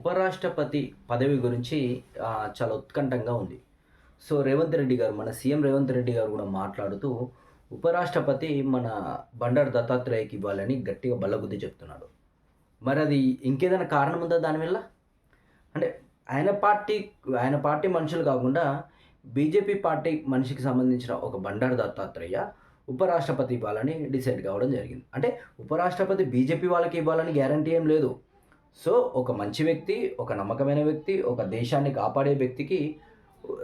ఉపరాష్ట్రపతి పదవి గురించి చాలా ఉత్కంఠంగా ఉంది. సో రేవంత్ రెడ్డి గారు మన సీఎం రేవంత్ రెడ్డి గారు కూడా మాట్లాడుతూ ఉపరాష్ట్రపతి మన బండారు దత్తాత్రేయకి ఇవ్వాలని గట్టిగా బల్లగుద్ది చెప్తున్నాడు. మరి అది ఇంకేదైనా కారణం ఉందా దానివల్ల అంటే ఆయన పార్టీ ఆయన పార్టీ మనుషులు కాకుండా బీజేపీ పార్టీ మనిషికి సంబంధించిన ఒక బండారు దత్తాత్రేయ ఉపరాష్ట్రపతి ఇవ్వాలని డిసైడ్ కావడం జరిగింది. అంటే ఉపరాష్ట్రపతి బీజేపీ వాళ్ళకి ఇవ్వాలని గ్యారంటీ ఏం లేదు. సో ఒక మంచి వ్యక్తి ఒక నమ్మకమైన వ్యక్తి ఒక దేశాన్ని కాపాడే వ్యక్తికి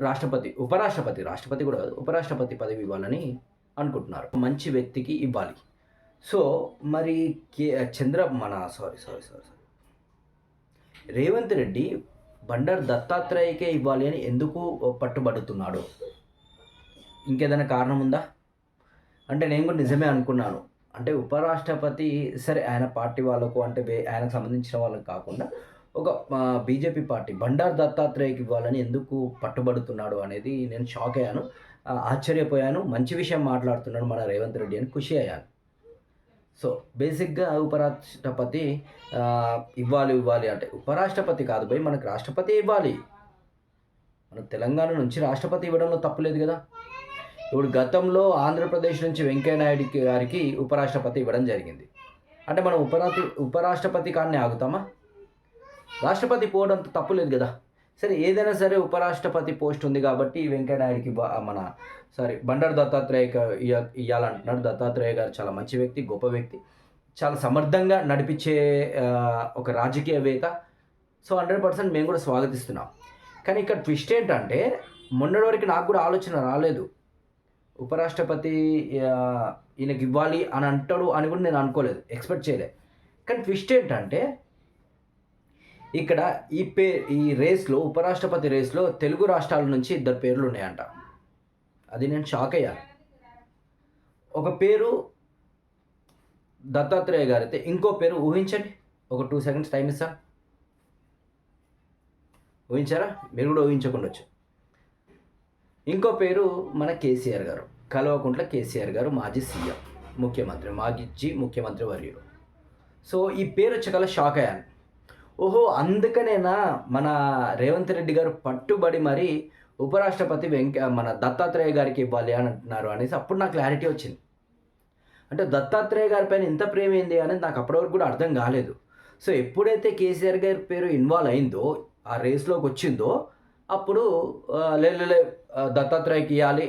రాష్ట్రపతి ఉపరాష్ట్రపతి రాష్ట్రపతి కూడా కాదు ఉపరాష్ట్రపతి పదవి ఇవ్వాలని అనుకుంటున్నారు. మంచి వ్యక్తికి ఇవ్వాలి. సో మరి కే చంద్ర మన sorry sorry sorry sorry. Revanth Reddy Bandaru దత్తాత్రేయకే ఇవ్వాలి అని ఎందుకు పట్టుబడుతున్నాడు? ఇంకేదైనా కారణం ఉందా? అంటే నేను కూడా నిజమే అనుకున్నాను. అంటే ఉపరాష్ట్రపతి సరే ఆయన పార్టీ వాళ్ళకు అంటే ఆయనకు సంబంధించిన వాళ్ళకు కాకుండా ఒక బీజేపీ పార్టీ బండార్ దత్తాత్రేయకి ఇవ్వాలని ఎందుకు పట్టుబడుతున్నాడు అనేది నేను షాక్ అయ్యాను. ఆశ్చర్యపోయాను. మంచి విషయం మాట్లాడుతున్నాడు మన రేవంత్ రెడ్డి అని ఖుషి అయ్యాను. సో బేసిక్గా ఉపరాష్ట్రపతి ఇవ్వాలి ఇవ్వాలి అంటే ఉపరాష్ట్రపతి కాదు పోయి మనకు రాష్ట్రపతి ఇవ్వాలి. మన తెలంగాణ నుంచి రాష్ట్రపతి ఇవ్వడంలో తప్పులేదు కదా. ఇప్పుడు గతంలో ఆంధ్రప్రదేశ్ నుంచి వెంకయ్యనాయుడు గారికి ఉపరాష్ట్రపతి ఇవ్వడం జరిగింది. అంటే మనం ఉపరాతి ఉపరాష్ట్రపతి కాడనే ఆగుతామా? రాష్ట్రపతి పోవడంతో తప్పులేదు కదా. సరే ఏదైనా సరే ఉపరాష్ట్రపతి పోస్ట్ ఉంది కాబట్టి వెంకయ్యనాయుడికి బా- మన సారీ బండారు దత్తాత్రేయ ఇవ్వాలంటున్నాడు దత్తాత్రేయ గారు చాలా మంచి వ్యక్తి గొప్ప వ్యక్తి. చాలా సమర్థంగా నడిపించే ఒక రాజకీయవేత్త సో హండ్రెడ్ పర్సెంట్ మేము కూడా స్వాగతిస్తున్నాం. కానీ ఇక్కడ ట్విస్ట్ ఏంటంటే మొన్నటి వరకు నాకు కూడా ఆలోచన రాలేదు. ఉపరాష్ట్రపతి ఈయనకి ఇవ్వాలి అని అంటాడు అని కూడా నేను అనుకోలేదు. ఎక్స్పెక్ట్ చేయలేదు కానీ ట్విస్ట్ ఏంటంటే ఇక్కడ ఈ పే ఈ రేస్లో ఉపరాష్ట్రపతి రేస్లో తెలుగు రాష్ట్రాల నుంచి ఇద్దరు పేర్లు ఉన్నాయంట. అది నేను షాక్ అయ్యాను ఒక పేరు దత్తాత్రేయ గారు అయితే ఇంకో పేరు ఊహించండి. ఒక టూ సెకండ్స్ టైం ఇస్తా ఊహించారా? మీరు కూడా ఊహించకుండా వచ్చు. ఇంకో పేరు మన కేసీఆర్ గారు. కల్వకుంట్ల కేసీఆర్ గారు మాజీ సీఎం ముఖ్యమంత్రి మాజీ ముఖ్యమంత్రి వర్యులు. సో ఈ పేరు వచ్చి కల షాక్ అయ్యాను. ఓహో అందుకనేనా మన రేవంత్ రెడ్డి గారు పట్టుబడి మరి ఉపరాష్ట్రపతి వెంక మన దత్తాత్రేయ గారికి ఇవ్వాలి అని అంటున్నారు అనేసి అప్పుడు నాకు క్లారిటీ వచ్చింది. అంటే దత్తాత్రేయ గారి పైన ఇంత ప్రేమ ఏంది అనేది నాకు అప్పటివరకు కూడా అర్థం కాలేదు. సో ఎప్పుడైతే కేసీఆర్ గారి పేరు ఇన్వాల్వ్ అయిందో ఆ రేస్లోకి వచ్చిందో అప్పుడు లేలే దత్తాత్రేయకి ఇవ్వాలి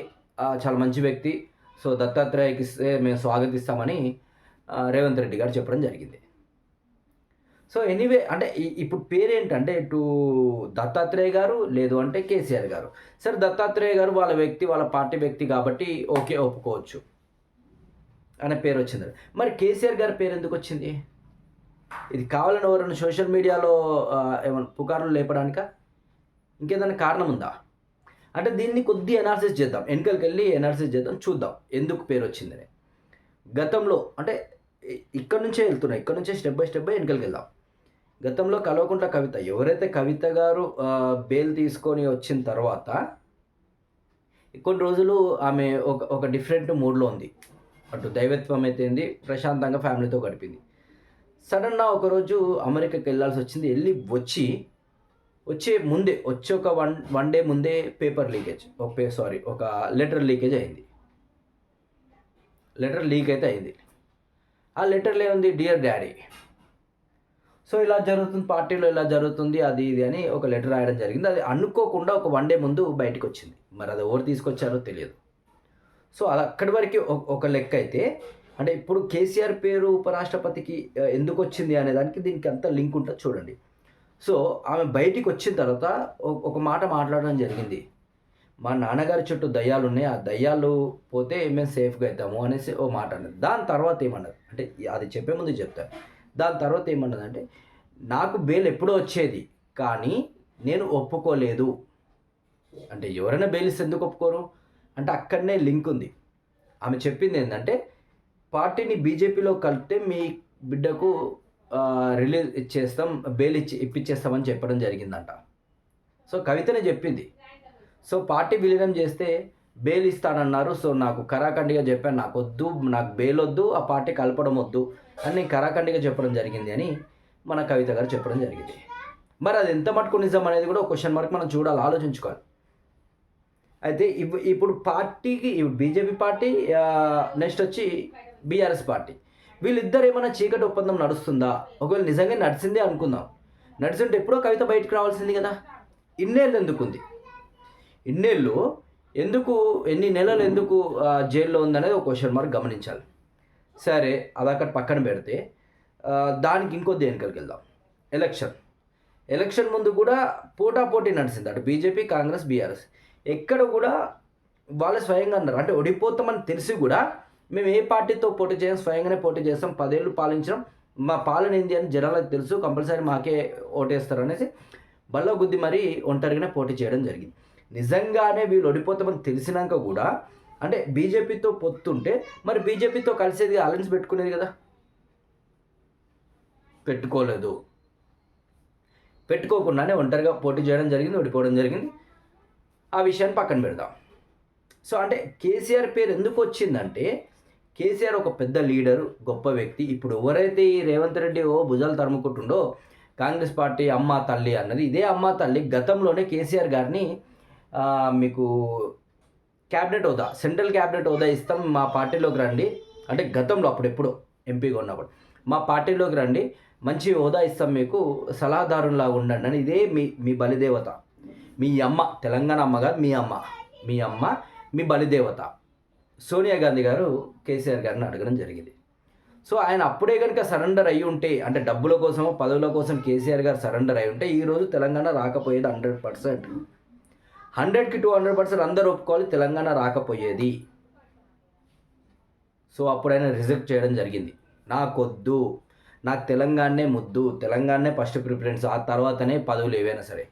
చాలా మంచి వ్యక్తి. సో దత్తాత్రేయకి ఇస్తే మేము స్వాగతిస్తామని రేవంత్ రెడ్డి గారు చెప్పడం జరిగింది. సో ఎనీవే అంటే ఇప్పుడు పేరేంటంటే ఇటు దత్తాత్రేయ గారు లేదు అంటే కేసీఆర్ గారు. సరే దత్తాత్రేయ గారు వాళ్ళ వ్యక్తి వాళ్ళ పార్టీ వ్యక్తి కాబట్టి ఓకే ఒప్పుకోవచ్చు అనే పేరు వచ్చింది. మరి కేసీఆర్ గారి పేరు ఎందుకు వచ్చింది? ఇది కావాలని ఎవరైనా సోషల్ మీడియాలో ఏమైనా పుకార్లు లేపడానికా? ఇంకేదైనా కారణం ఉందా అంటే దీన్ని కొద్ది ఎనాలిసిస్ చేద్దాం. వెనకలికి వెళ్ళి ఎనాలిసిస్ చేద్దాం చూద్దాం ఎందుకు పేరు వచ్చిందని. గతంలో అంటే ఇక్కడ నుంచే వెళ్తున్నాయి. ఇక్కడ నుంచే స్టెప్ బై స్టెప్ బై వెనకలికి వెళ్దాం గతంలో కల్వకుంట్ల కవిత ఎవరైతే కవిత గారు బెయిల్ తీసుకొని వచ్చిన తర్వాత కొన్ని రోజులు ఆమె ఒక ఒక డిఫరెంట్ మూడ్లో ఉంది. అటు దైవత్వం అయితేంది ప్రశాంతంగా ఫ్యామిలీతో గడిపింది. సడన్గా ఒకరోజు అమెరికాకి వెళ్ళాల్సి వచ్చింది. వెళ్ళి వచ్చి వచ్చే ముందే వచ్చే ఒక వన్ వన్ డే ముందే పేపర్ లీకేజ్. ఒక పే సారీ ఒక లెటర్ లీకేజ్ అయింది. లెటర్ లీక్ అయితే అయింది. ఆ లెటర్లో ఏముంది? డియర్ డాడీ సో ఇలా జరుగుతుంది పార్టీలో ఇలా జరుగుతుంది అది ఇది అని ఒక లెటర్ రాయడం జరిగింది. అది అనుకోకుండా ఒక వన్ డే ముందు బయటకు వచ్చింది. మరి అది ఎవరు తీసుకొచ్చారో తెలియదు. సో అది అక్కడి వరకు ఒక- లెక్క అయితే అంటే ఇప్పుడు కేసీఆర్ పేరు ఉపరాష్ట్రపతికి ఎందుకు వచ్చింది అనే దానికి దీనికి అంత లింక్ ఉంటుంది చూడండి. సో ఆమె బయటికి వచ్చిన తర్వాత ఒక- ఒక మాట మాట్లాడడం జరిగింది. మా నాన్నగారి చుట్టూ దయ్యాలు ఉన్నాయి ఆ దయ్యాలు పోతే మేము సేఫ్గా అవుతాము అనేసి ఓ మాట అన్నది. దాని తర్వాత ఏమన్నది? అంటే అది చెప్పే ముందు చెప్తాను దాని తర్వాత ఏమన్నది అంటే నాకు బెయిల్ ఎప్పుడో వచ్చేది కానీ నేను ఒప్పుకోలేదు. అంటే ఎవరైనా బెయిల్ ఇస్తే ఎందుకు ఒప్పుకోరు? అంటే అక్కడనే లింక్ ఉంది. ఆమె చెప్పింది ఏంటంటే పార్టీని బీజేపీలో కలిపితే మీ బిడ్డకు రిలీజ్ ఇచ్చేస్తాం బెయిల్ ఇచ్చి ఇప్పించేస్తామని చెప్పడం జరిగిందంట. సో కవితనే చెప్పింది. సో పార్టీ విలీనం చేస్తే బెయిల్ ఇస్తానన్నారు. సో నాకు కరాఖండిగా చెప్పాను నాకు వద్దు నాకు బెయిల్ వద్దు ఆ పార్టీ కలపడం వద్దు అని నేను కరాఖండిగా చెప్పడం జరిగింది అని మన కవిత గారు చెప్పడం జరిగింది. మరి అది ఎంత మటుకు నిజం అనేది కూడా ఒక క్వశ్చన్ మార్క్ మనం చూడాలి ఆలోచించుకోవాలి. అయితే ఇప్పుడు పార్టీకి బీజేపీ పార్టీ నెక్స్ట్ వచ్చి బీఆర్ఎస్ పార్టీ. వీళ్ళిద్దరు ఏమైనా చీకటి ఒప్పందం నడుస్తుందా? ఒకవేళ నిజంగా నడిచిందే అనుకుందాం. నడిచింటే ఎప్పుడో కవిత బయటకు రావాల్సింది కదా. ఇన్నేళ్ళు ఎందుకు ఉంది ఇన్నేళ్ళు ఎందుకు ఎన్ని నెలలు ఎందుకు జైల్లో ఉందనేది ఒక క్వశ్చన్ మార్క్ గమనించాలి. సరే అది అక్కడ పక్కన పెడితే దానికి ఇంకొద్ది దేనికలకి వెళ్దాం. ఎలక్షన్ ఎలక్షన్ ముందు కూడా పోటాపోటీ నడిచింది అటు బీజేపీ కాంగ్రెస్ బీఆర్ఎస్. ఎక్కడ కూడా వాళ్ళు స్వయంగా అన్నారు. అంటే ఓడిపోతామని తెలిసి కూడా మేము ఏ పార్టీతో పోటీ చేయం స్వయంగానే పోటీ చేస్తాం పదేళ్ళు పాలించడం. మా పాలన ఏంది అని జనాలకు తెలుసు కంపల్సరీ మాకే ఓటేస్తారు అనేసి బల్ల గుద్ది మరీ ఒంటరిగానే పోటీ చేయడం జరిగింది. నిజంగానే వీళ్ళు ఓడిపోతామని తెలిసినాక కూడా అంటే బీజేపీతో పొత్తుంటే మరి బీజేపీతో కలిసేది అలయన్స్ పెట్టుకునేది కదా? పెట్టుకోలేదు. పెట్టుకోకుండానే ఒంటరిగా పోటీ చేయడం జరిగింది ఓడిపోవడం జరిగింది. ఆ విషయాన్ని పక్కన పెడదాం. సో అంటే కేసీఆర్ పేరు ఎందుకు వచ్చిందంటే కేసీఆర్ ఒక పెద్ద లీడరు గొప్ప వ్యక్తి. ఇప్పుడు ఎవరైతే ఈ రేవంత్ రెడ్డి ఓ భుజాలు తరుముకుంటుండో కాంగ్రెస్ పార్టీ అమ్మ తల్లి అన్నది ఇదే అమ్మ తల్లి గతంలోనే కేసీఆర్ గారిని మీకు క్యాబినెట్ హోదా సెంట్రల్ క్యాబినెట్ హోదా ఇస్తాం మా పార్టీలోకి రండి. అంటే గతంలో అప్పుడు ఎప్పుడో ఎంపీగా ఉన్నప్పుడు. మా పార్టీలోకి రండి మంచి హోదా ఇస్తాం మీకు సలహాదారులాగా ఉండండి అని ఇదే మీ మీ బలిదేవత. మీ అమ్మ తెలంగాణ అమ్మ కాదు మీ అమ్మ. మీ అమ్మ మీ బలిదేవత. సోనియా గాంధీ గారు కేసీఆర్ గారిని అడగడం జరిగింది. సో ఆయన అప్పుడే కనుక సరెండర్ అయి ఉంటే అంటే డబ్బుల కోసమో పదవుల కోసం కేసీఆర్ గారు సరెండర్ అయి ఉంటే ఈరోజు తెలంగాణ రాకపోయేది హండ్రెడ్ పర్సెంట్. హండ్రెడ్కి టూ హండ్రెడ్ పర్సెంట్ అందరూ ఒప్పుకోవాలి తెలంగాణ రాకపోయేది. సో అప్పుడు ఆయన రిజెక్ట్ చేయడం జరిగింది. నాకొద్దు నాకు తెలంగాణనే ముద్దు తెలంగాణనే ఫస్ట్ ప్రిఫరెన్స్ ఆ తర్వాతనే పదవులు ఏవైనా సరే.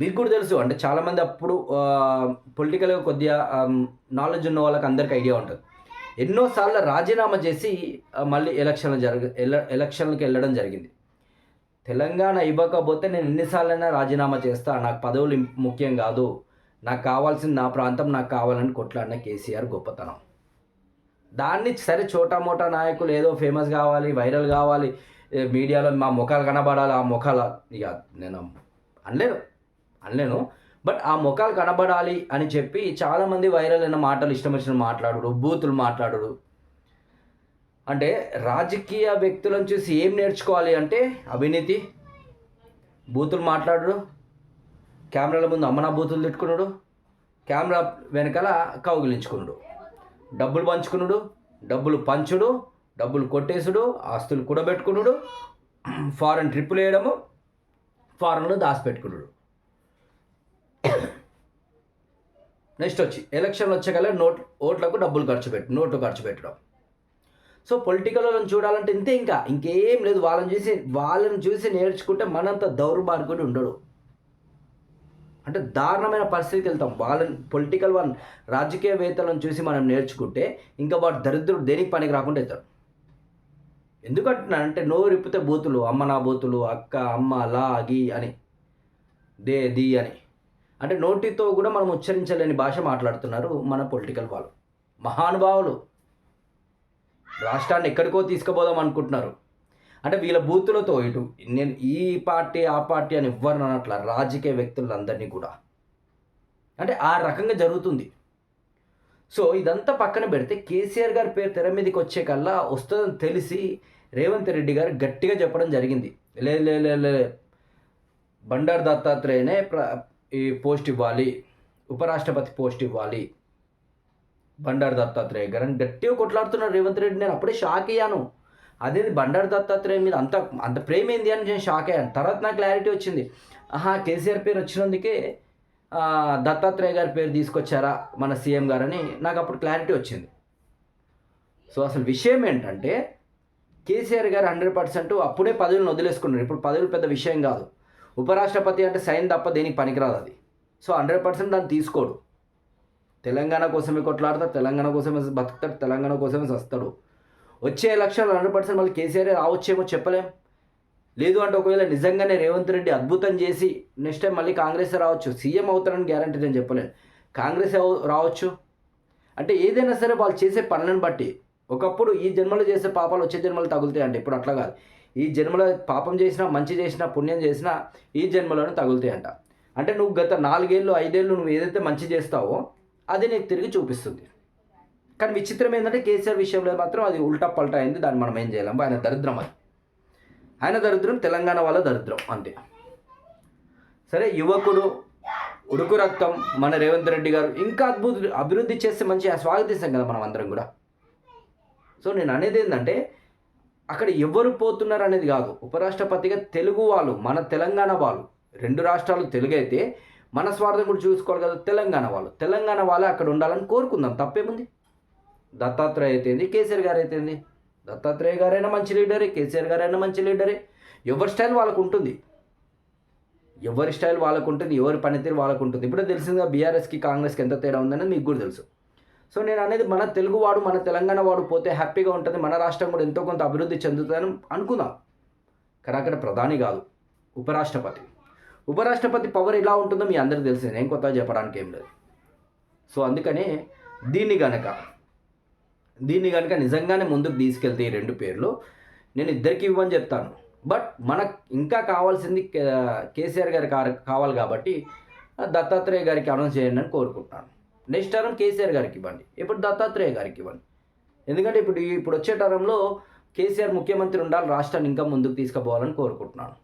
మీకు కూడా తెలుసు అంటే చాలామంది అప్పుడు పొలిటికల్గా కొద్దిగా నాలెడ్జ్ ఉన్న వాళ్ళకి అందరికి ఐడియా ఉంటుంది. ఎన్నోసార్లు రాజీనామా చేసి మళ్ళీ ఎలక్షన్లు జరగ ఎలక్షన్లకు వెళ్ళడం జరిగింది. తెలంగాణ ఇవ్వకపోతే నేను ఎన్నిసార్లైనా రాజీనామా చేస్తా నాకు పదవులు ముఖ్యం కాదు. నాకు కావాల్సింది నా ప్రాంతం నాకు కావాలని కొట్లాడిన కేసీఆర్ గొప్పతనం. దాన్ని సరే చోటా మోటా నాయకులు ఏదో ఫేమస్ కావాలి వైరల్ కావాలి మీడియాలో మా ముఖాలు కనబడాలి ఆ ముఖాలు ఇక నేను అనలేను. అనలేను. బట్ ఆ ముఖాలు కనబడాలి అని చెప్పి చాలామంది వైరల్ అయిన మాటలు ఇష్టం వచ్చిన మాట్లాడు బూతులు మాట్లాడు అంటే రాజకీయ వ్యక్తులను చూసి ఏం నేర్చుకోవాలి అంటే అవినీతి. బూతులు మాట్లాడు కెమెరాల ముందు అమ్మనా బూతులు తిట్టుకున్నాడు కెమెరా వెనకాల కౌగిలించుకున్నాడు డబ్బులు పంచుకునుడు డబ్బులు పంచుడు డబ్బులు కొట్టేసుడు ఆస్తులు కూడబెట్టుకున్నాడు ఫారెన్ ట్రిప్పులు వేయడము ఫారెన్లో దాచిపెట్టుకున్నాడు నెక్స్ట్ వచ్చి ఎలక్షన్లు వచ్చేకల్లా నోట్ ఓట్లకు డబ్బులు ఖర్చు పెట్టు నోట్లు ఖర్చు పెట్టడం. సో పొలిటికల్ వాళ్ళని చూడాలంటే ఇంతే ఇంకా. ఇంకేం లేదు వాళ్ళని చూసి వాళ్ళని చూసి నేర్చుకుంటే మనంత దౌర్భాగ్యుడు ఉండడు. అంటే దారుణమైన పరిస్థితికి వెళ్తాం. వాళ్ళని పొలిటికల్ వన్ రాజకీయవేత్తలను చూసి మనం నేర్చుకుంటే ఇంకా వాడు దరిద్రుడు దేనికి పనికి రాకుండా అవుతాడు. ఎందుకంటున్నానంటే నోరు బూతులు అమ్మ నా బూతులు అక్క అమ్మ లా గీ అని. దే ది అని. అంటే నోటితో కూడా మనం ఉచ్చరించలేని భాష మాట్లాడుతున్నారు మన పొలిటికల్ వాళ్ళు. మహానుభావులు. రాష్ట్రాన్ని ఎక్కడికో తీసుకుపోదాం అనుకుంటున్నారు. అంటే వీళ్ళ బూతులతో ఇటు నేను ఈ పార్టీ ఆ పార్టీ అని ఎవ్వరు అనట్లా రాజకీయ వ్యక్తులందరినీ కూడా. అంటే ఆ రకంగా జరుగుతుంది. సో ఇదంతా పక్కన పెడితే కేసీఆర్ గారి పేరు తెర మీదకి వచ్చే కల్లా వస్తుందని తెలిసి రేవంత్ రెడ్డి గారు గట్టిగా చెప్పడం జరిగింది. లే లే లే లే. బండారు దత్తాత్రేయనే ప్ర ఈ పోస్ట్ ఇవ్వాలి ఉపరాష్ట్రపతి పోస్ట్ ఇవ్వాలి. బండారు దత్తాత్రేయ గారు అని గట్టిగా కొట్లాడుతున్నారు రేవంత్ రెడ్డి నేను అప్పుడే షాక్ అయ్యాను. అదేది బండారు దత్తాత్రేయ మీద అంత అంత ప్రేమ ఏంది అని నేను షాక్ అయ్యాను. తర్వాత నాకు క్లారిటీ వచ్చింది. ఆహా కేసీఆర్ పేరు వచ్చినందుకే దత్తాత్రేయ గారి పేరు తీసుకొచ్చారా మన సీఎం గారని నాకు అప్పుడు క్లారిటీ వచ్చింది. సో అసలు విషయం ఏంటంటే కేసీఆర్ గారు హండ్రెడ్ పర్సెంట్ అప్పుడే పదవులను వదిలేసుకున్నారు. ఇప్పుడు పదవులు పెద్ద విషయం కాదు. ఉపరాష్ట్రపతి అంటే సైన్ తప్ప దేనికి పనికిరాదు అది. సో హండ్రెడ్ పర్సెంట్ దాన్ని తీసుకోడు. తెలంగాణ కోసమే కొట్లాడతాడు తెలంగాణ కోసమే బతుకుతాడు తెలంగాణ కోసమే వస్తాడు వచ్చే ఎలక్షన్లు హండ్రెడ్ పర్సెంట్ మళ్ళీ కేసీఆర్ రావచ్చేమో చెప్పలేం. లేదు అంటే ఒకవేళ నిజంగానే రేవంత్ రెడ్డి అద్భుతం చేసి నెక్స్ట్ టైం మళ్ళీ కాంగ్రెస్ రావచ్చు సీఎం అవుతారని గ్యారంటీ నేను చెప్పలేను. కాంగ్రెస్ రావచ్చు. అంటే ఏదైనా సరే వాళ్ళు చేసే పనులను బట్టి. ఒకప్పుడు ఈ జన్మలో చేసే పాపాలు వచ్చే జన్మలు తగులుతాయి అంటే ఇప్పుడు అట్లా కాదు. ఈ జన్మలో పాపం చేసినా మంచి చేసినా పుణ్యం చేసినా ఈ జన్మలోనే తగులుతాయంట. అంటే నువ్వు గత నాలుగేళ్ళు ఐదేళ్ళు నువ్వు ఏదైతే మంచి చేస్తావో అది నీకు తిరిగి చూపిస్తుంది. కానీ విచిత్రం ఏంటంటే కేసీఆర్ విషయంలో మాత్రం అది ఉల్టా పల్టా అయింది. దాన్ని మనం ఏం చేయలేము ఆయన దరిద్రం అది. ఆయన దరిద్రం తెలంగాణ వాళ్ళ దరిద్రం అంతే. సరే యువకుడు ఉడుకు రక్తం మన రేవంత్ రెడ్డి గారు ఇంకా అద్భుత అభివృద్ధి చేస్తే మంచిగా స్వాగతిస్తాం కదా మనం అందరం కూడా. సో నేను అనేది ఏంటంటే అక్కడ ఎవరు పోతున్నారు అనేది కాదు. ఉపరాష్ట్రపతిగా తెలుగు వాళ్ళు మన తెలంగాణ వాళ్ళు. రెండు రాష్ట్రాలు తెలుగు అయితే మన స్వార్థం కూడా చూసుకోవాలి కదా తెలంగాణ వాళ్ళు. తెలంగాణ వాళ్ళే అక్కడ ఉండాలని కోరుకుందాం. తప్పేముంది? దత్తాత్రేయ అయితేంది కేసీఆర్ గారు అయితేంది దత్తాత్రేయ గారైనా మంచి లీడరే కేసీఆర్ గారైనా మంచి లీడరే. ఎవరి స్టైల్ వాళ్ళకు ఉంటుంది. ఎవరి స్టైల్ వాళ్ళకు ఉంటుంది ఎవరి పనితీరు వాళ్ళకు ఉంటుంది. ఇప్పుడే తెలిసిందిగా బీఆర్ఎస్కి కాంగ్రెస్కి ఎంత తేడా ఉందనేది మీకు కూడా తెలుసు. సో నేను అనేది మన తెలుగువాడు మన తెలంగాణ వాడు పోతే హ్యాపీగా ఉంటుంది మన రాష్ట్రం కూడా ఎంతో కొంత అభివృద్ధి చెందుతుందని అనుకుందాం. కానీ అక్కడ ప్రధాని కాదు ఉపరాష్ట్రపతి. ఉపరాష్ట్రపతి పవర్ ఎలా ఉంటుందో మీ అందరికీ తెలిసింది నేను కొత్తగా చెప్పడానికి ఏం లేదు. సో అందుకనే దీన్ని గనక దీన్ని కనుక నిజంగానే ముందుకు తీసుకెళ్తే ఈ రెండు పేర్లు నేను ఇద్దరికి ఇవ్వని చెప్తాను. బట్ మనకు ఇంకా కావాల్సింది కేసీఆర్ గారి కావాలి కాబట్టి దత్తాత్రేయ గారికి అనౌన్స్ చేయండి అని కోరుకుంటున్నాను. నెక్స్ట్ టర్మ్ కేసీఆర్ గారికి ఇవ్వండి. ఇప్పుడు దత్తాత్రేయ గారికి ఇవ్వండి. ఎందుకంటే ఇప్పుడు ఇప్పుడు వచ్చే టర్మ్లో కేసీఆర్ ముఖ్యమంత్రి ఉండాలి రాష్ట్రాన్ని ఇంకా ముందుకు తీసుకుపోవాలని కోరుకుంటున్నాను.